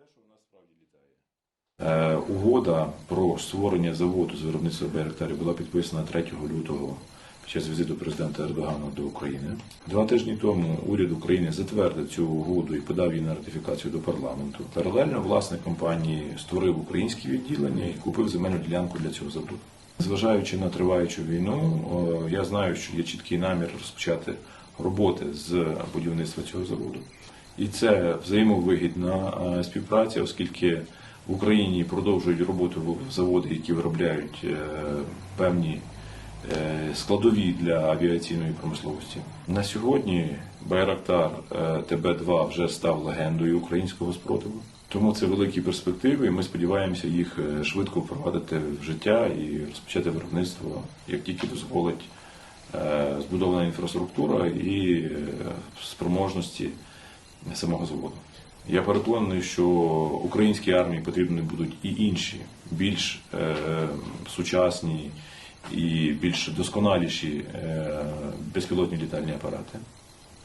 те, що вона справді літає. Е, угода про створення заводу з виробництва Байрактарів була підписана 3 лютого під час візиту президента Ердогана до України. Два тижні тому уряд України затвердив цю угоду і подав її на ратифікацію до парламенту. Паралельно власник компанії створив українське відділення і купив земельну ділянку для цього заводу. Зважаючи на триваючу війну, я знаю, що є чіткий намір розпочати роботи з будівництва цього заводу. І це взаємовигідна співпраця, оскільки в Україні продовжують роботу заводи, які виробляють е, певні е, складові для авіаційної промисловості. На сьогодні Байрактар е, ТБ-2 вже став легендою українського спротиву. Тому це великі перспективи, ми сподіваємося їх швидко впровадити в життя і розпочати виробництво, як тільки дозволить збудована інфраструктура і спроможності самого заводу. Я переконаний, що українській армії потрібні будуть і інші, більш е, сучасні і більш досконаліші е, безпілотні літальні апарати.